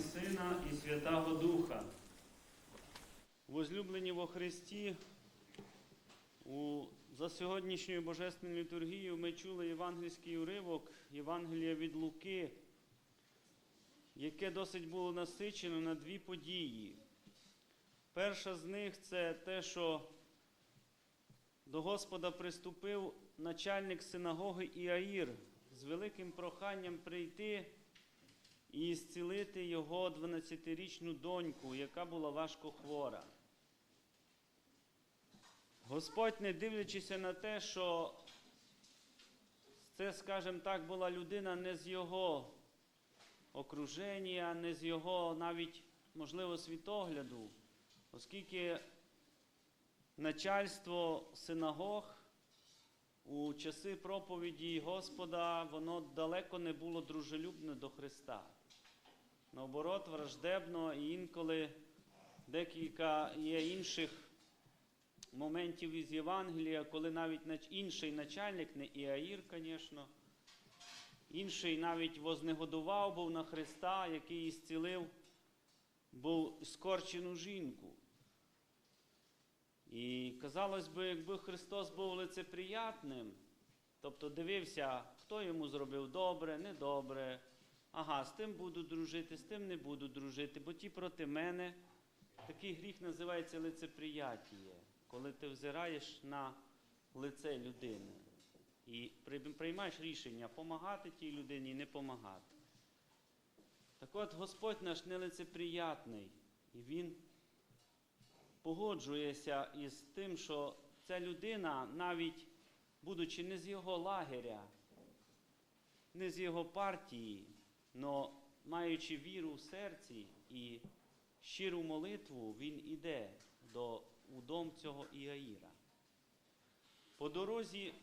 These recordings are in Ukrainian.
Сина і Святого Духа. Возлюблені во Христі, у, за сьогоднішньою Божественною літургією ми чули євангельський уривок Євангелія від Луки, яке досить було насичено на дві події. Перша з них це те, що до Господа приступив начальник синагоги Іаїр з великим проханням прийти і зцілити його 12-річну доньку, яка була важко хвора. Господь, не дивлячись на те, що це, скажімо так, була людина не з його окруження, не з його навіть, можливо, світогляду, оскільки начальство синагог у часи проповіді Господа, воно далеко не було дружелюбне до Христа. Наоборот, враждебно і інколи декілька є інших моментів із Євангелія, коли навіть інший начальник, не Іаїр, звісно, інший навіть вознегодував був на Христа, який ісцілив був скорчену жінку. І казалось би, якби Христос був лицеприятним, тобто дивився, хто йому зробив добре, недобре. Ага, з тим буду дружити, з тим не буду дружити, бо ті проти мене. Такий гріх називається лицеприятіє, коли ти взираєш на лице людини і приймаєш рішення помагати тій людині, не помагати. Так от Господь наш нелицеприятний, і Він погоджується із тим, що ця людина, навіть будучи не з його лагеря, не з його партії, але маючи віру в серці і щиру молитву, він іде до, у дом цього Іаїра. По дорозі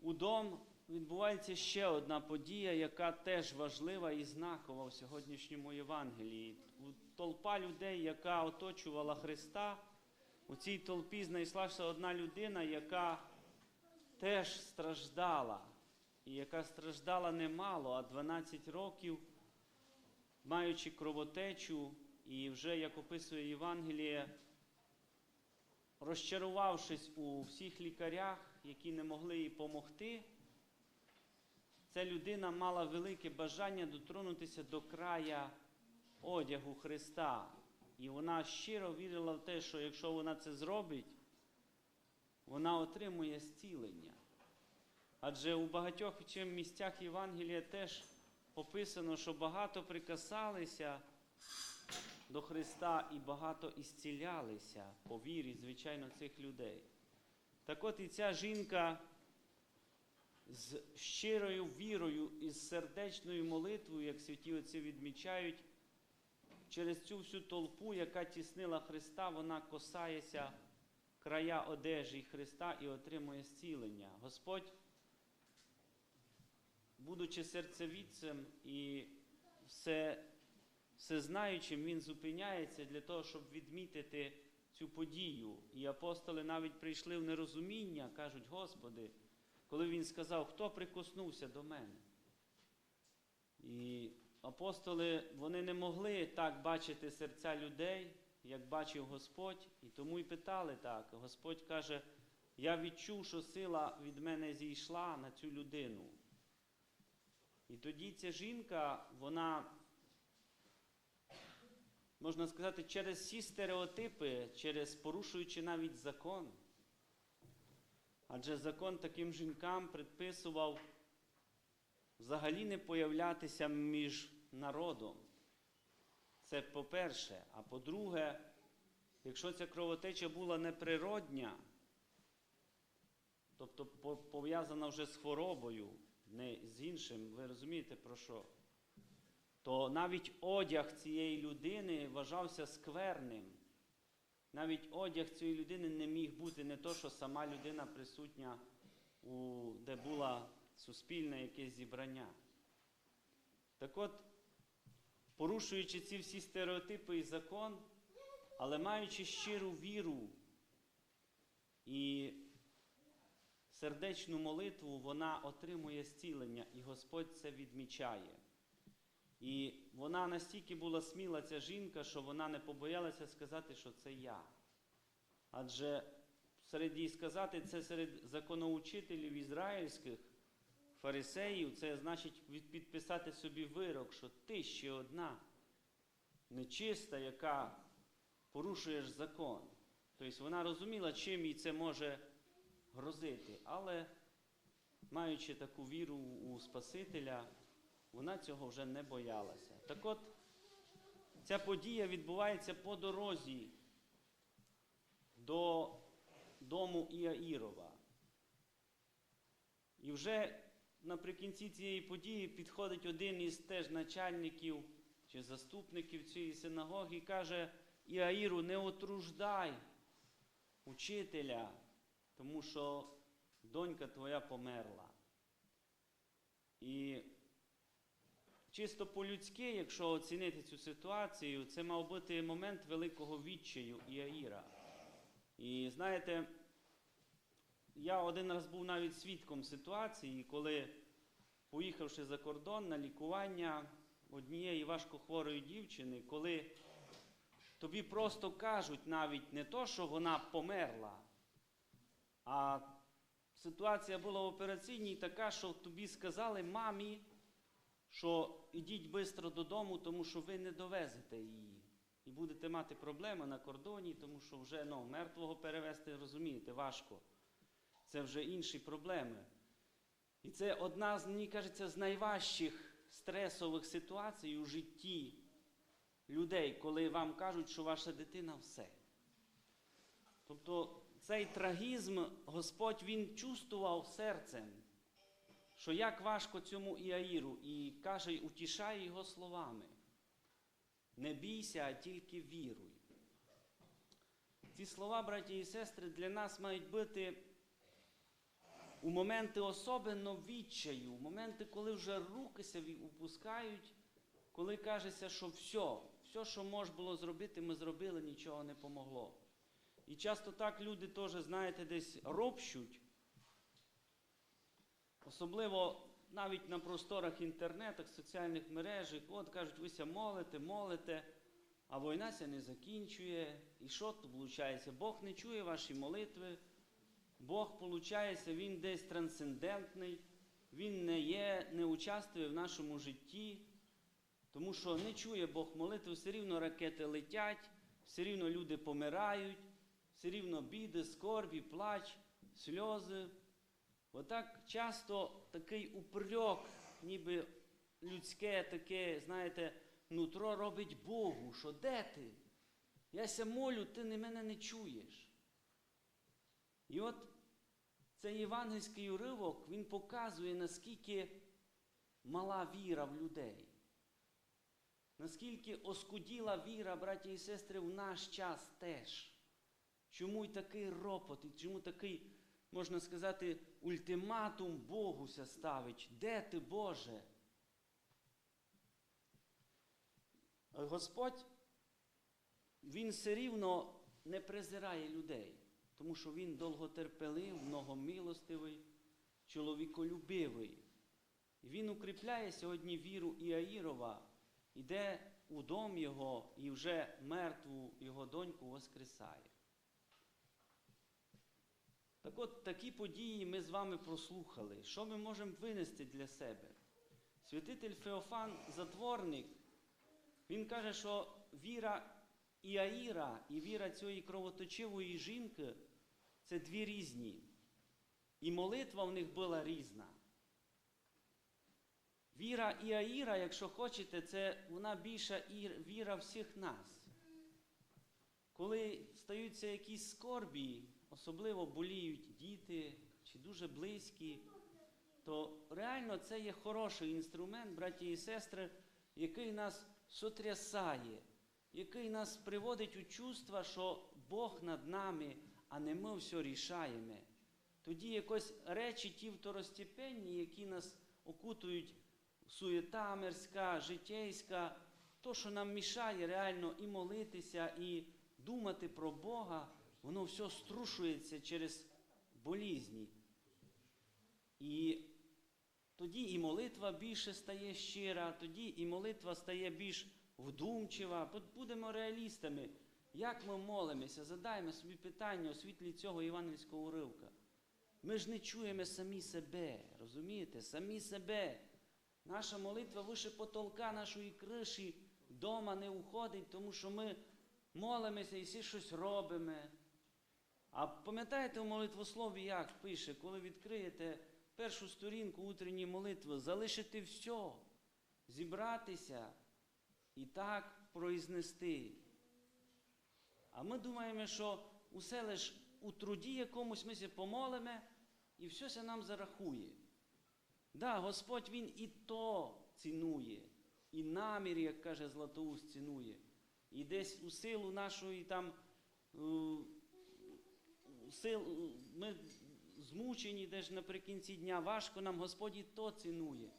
у дом відбувається ще одна подія, яка теж важлива і знакова в сьогоднішньому Євангелії. У- Толпа людей, яка оточувала Христа, у цій толпі знайшлася одна людина, яка теж страждала, і яка страждала немало, а 12 років, маючи кровотечу, і вже, як описує Євангеліє, розчарувавшись у всіх лікарях, які не могли їй допомогти, ця людина мала велике бажання дотронутися до края одягу Христа. І вона щиро вірила в те, що якщо вона це зробить, вона отримує зцілення. Адже у багатьох місцях Євангелія теж описано, що багато прикасалися до Христа і багато ісцілялися по вірі, звичайно, цих людей. Так от і ця жінка з щирою вірою і з сердечною молитвою, як святі отці відмічають, через цю всю толпу, яка тіснила Христа, вона косається края одежі Христа і отримує зцілення. Господь, будучи серцевідцем і все, всезнаючим, Він зупиняється для того, щоб відмітити цю подію. І апостоли навіть прийшли в нерозуміння, кажуть, Господи, коли Він сказав, хто прикоснувся до мене. І апостоли вони не могли так бачити серця людей, як бачив Господь, і тому й питали так. Господь каже, я відчув, що сила від мене зійшла на цю людину. І тоді ця жінка, вона, можна сказати, через всі стереотипи, через порушуючи навіть закон. Адже закон таким жінкам предписував взагалі не появлятися між народом. Це по-перше. А по-друге, якщо ця кровотеча була неприродня, тобто пов'язана вже з хворобою, не з іншим, ви розумієте про що? То навіть одяг цієї людини вважався скверним. Навіть одяг цієї людини не міг бути не то, що сама людина присутня, у, де було суспільне якесь зібрання. Так от, порушуючи ці всі стереотипи і закон, але маючи щиру віру і сердечну молитву, вона отримує зцілення, і Господь це відмічає. І вона настільки була сміла, ця жінка, що вона не побоялася сказати, що це я. Адже серед їй сказати це серед законоучителів ізраїльських, фарисеїв, це значить підписати собі вирок, що ти ще одна нечиста, яка порушуєш закон. Тобто вона розуміла, чим їй це може грозити. Але маючи таку віру у Спасителя, вона цього вже не боялася. Так от, ця подія відбувається по дорозі до дому Іаїрова. І вже наприкінці цієї події підходить один із теж начальників чи заступників цієї синагоги і каже Іаїру, не отруждай учителя, тому що донька твоя померла. І чисто по-людськи, якщо оцінити цю ситуацію, це мав бути момент великого відчаю Іаїра. І знаєте, я один раз був навіть свідком ситуації, коли, поїхавши за кордон на лікування однієї важкохворої дівчини, коли тобі просто кажуть навіть не то, що вона померла, а ситуація була в операційній така, що тобі сказали мамі, що ідіть швидко додому, тому що ви не довезете її. І будете мати проблеми на кордоні, тому що вже ну, мертвого перевезти, розумієте, важко. Це вже інші проблеми. І це одна мені кажеться, з найважчих стресових ситуацій у житті людей, коли вам кажуть, що ваша дитина все. Тобто цей трагізм Господь Він чувствував серцем, що як важко цьому Іаїру, і каже, утішає його словами. Не бійся, а тільки віруй. Ці слова, браті і сестри, для нас мають бути у моменти особенно відчаю, у моменти, коли вже руки себе опускають, коли кажеться, що все, все, що можна було зробити, ми зробили, нічого не помогло. І часто так люди теж, знаєте, десь ропщуть, особливо навіть на просторах інтернетах, соціальних мережах, от кажуть, вися молите, молите, а війна ся не закінчує. І що тут виходить? Бог не чує ваші молитви. Бог, виходить, він десь трансцендентний, він не є, не участвує в нашому житті, тому що не чує Бог молитви, все рівно ракети летять, все рівно люди помирають, все рівно біди, скорбі, плач, сльози. Отак часто такий упрек, ніби людське таке, знаєте, нутро робить Богу, що де ти? Я ся молю, ти не мене не чуєш. І от цей євангельський уривок, він показує, наскільки мала віра в людей. Наскільки оскуділа віра, браті і сестри, в наш час теж. Чому й такий ропот, і чому такий, можна сказати, ультиматум Богуся ставить? Де ти, Боже? Господь, Він все рівно не презирає людей, тому що Він довготерпелив, многомилостивий, чоловіколюбивий. Він укріпляє сьогодні віру Іаїрова, іде у дом його і вже мертву його доньку воскресає. Так от такі події ми з вами прослухали. Що ми можемо винести для себе? Святитель Феофан, затворник, він каже, що віра Іаїра і віра цієї кровоточивої жінки це дві різні. І молитва в них була різна. Віра Іаїра, якщо хочете, це вона більша віра всіх нас. Коли стаються якісь скорбі, особливо боліють діти чи дуже близькі, то реально це є хороший інструмент, браті і сестри, який нас сотрясає, який нас приводить у чувство, що Бог над нами, а не ми все рішаємо. Тоді якось речі ті второстепенні, які нас окутують суєта мирська, життєйська, то, що нам мішає реально і молитися, і думати про Бога, воно все струшується через болізні. І тоді і молитва більше стає щира, тоді і молитва стає більш вдумчива. Будемо реалістами. Як ми молимося, задаємо собі питання у світлі цього євангельського уривка. Ми ж не чуємо самі себе, розумієте? Самі себе. Наша молитва вище потолка нашої криші вдома не уходить, тому що ми молимося і всі щось робимо. А пам'ятаєте у молитвослові, як пише, коли відкриєте першу сторінку утренньої молитви, залишити все, зібратися і так произнести. А ми думаємо, що усе лиш у труді якомусь ми помолимо, і все се нам зарахує. Да, Господь Він і то цінує, і намір, як каже Златоуст, цінує. І десь у силу нашої там е, сил, ми змучені десь наприкінці дня, важко нам Господь і то цінує.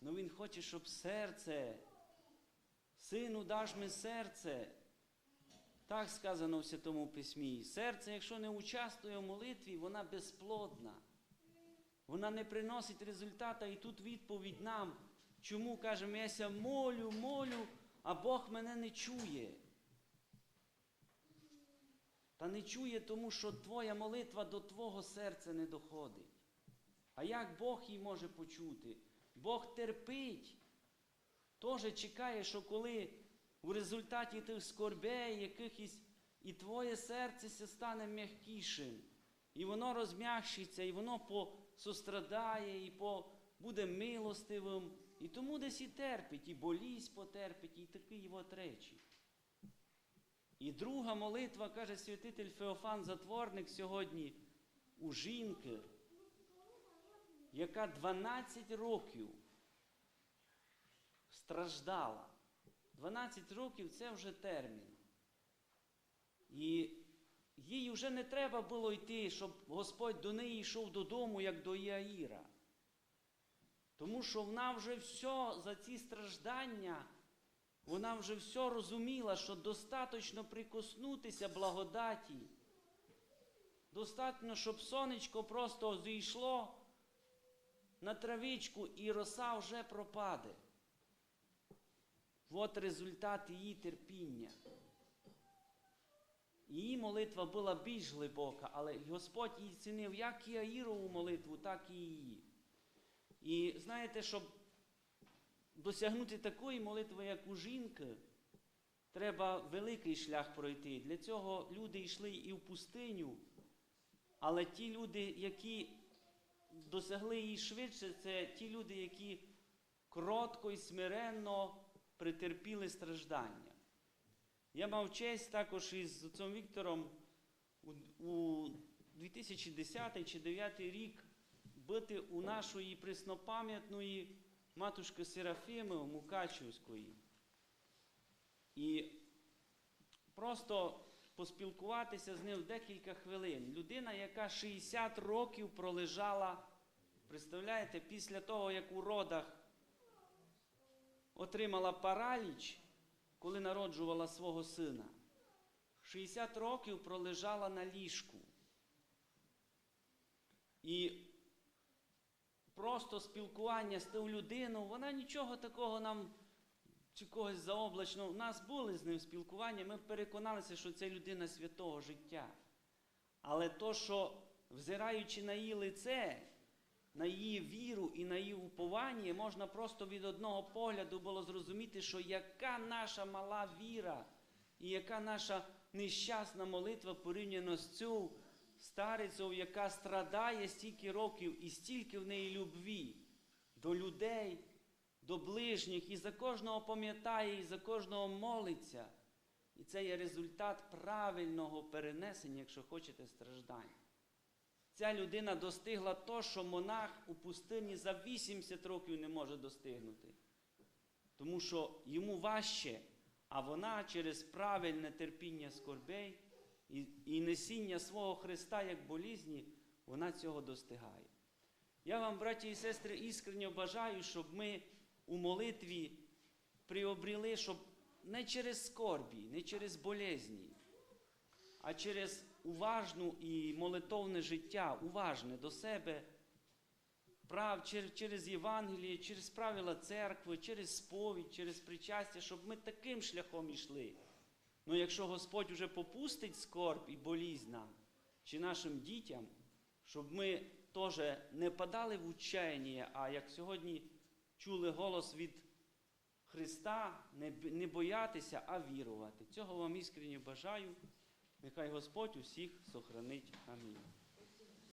Но Він хоче, щоб серце, сину даш ми серце. Так сказано в Святому Письмі. Серце, якщо не участвує в молитві, вона безплодна. Вона не приносить результата. І тут відповідь нам, чому кажемо, я молю, молю, а Бог мене не чує. Та не чує, тому що твоя молитва до твого серця не доходить. А як Бог її може почути? Бог терпить. Тоже чекає, що коли в результаті тих скорбей якихось і твоє серце стане м'якішим, і воно розм'якшиться, і воно посострадає, і по, буде милостивим, і тому десь і терпить, і болість потерпить, і такі от речі. І друга молитва, каже святитель Феофан Затворник сьогодні у жінки, яка 12 років страждала. 12 років це вже термін. І їй вже не треба було йти, щоб Господь до неї йшов додому, як до Іаїра. Тому що вона вже все за ці страждання, вона вже все розуміла, що достатньо прикоснутися благодаті. Достатньо, щоб сонечко просто зійшло на травичку і роса вже пропаде. От результат її терпіння. Її молитва була більш глибока, але Господь її цінив як і Аїрову молитву, так і її. І знаєте, щоб досягнути такої молитви, як у жінки, треба великий шлях пройти. Для цього люди йшли і в пустиню, але ті люди, які досягли її швидше, це ті люди, які кротко і смиренно претерпіли страждання. Я мав честь також із отцом Віктором у, у 2010 чи 2009 рік бути у нашої преснопам'ятної матушки Серафіми Мукачівської. І просто поспілкуватися з ним декілька хвилин. Людина, яка 60 років пролежала, представляєте, після того, як у родах отримала параліч, коли народжувала свого сина. 60 років пролежала на ліжку. І просто спілкування з тою людиною, вона нічого такого нам чи когось заоблачного. У нас були з ним спілкування, ми переконалися, що це людина святого життя. Але то, що взираючи на її лице, на її віру і на її уповання, можна просто від одного погляду було зрозуміти, що яка наша мала віра і яка наша нещасна молитва порівняно з цю старицею, яка страдає стільки років і стільки в неї любві до людей, до ближніх, і за кожного пам'ятає, і за кожного молиться. І це є результат правильного перенесення, якщо хочете, страждань. Ця людина достигла то, що монах у пустині за 80 років не може достигнути. Тому що йому важче, а вона через правильне терпіння скорбей і, і несіння свого Христа як болізні, вона цього достигає. Я вам, браті і сестри, іскренньо бажаю, щоб ми у молитві приобріли, щоб не через скорбі, не через болезні, а через уважну і молитовне життя, уважне до себе, прав, через, Євангеліє, через правила церкви, через сповідь, через причастя, щоб ми таким шляхом йшли. Ну якщо Господь уже попустить скорб і болізнь нам, чи нашим дітям, щоб ми теж не падали в учення, а як сьогодні чули голос від Христа, не, боятися, а вірувати. Цього вам іскренні бажаю. Нехай Господь усіх сохранить. Амінь.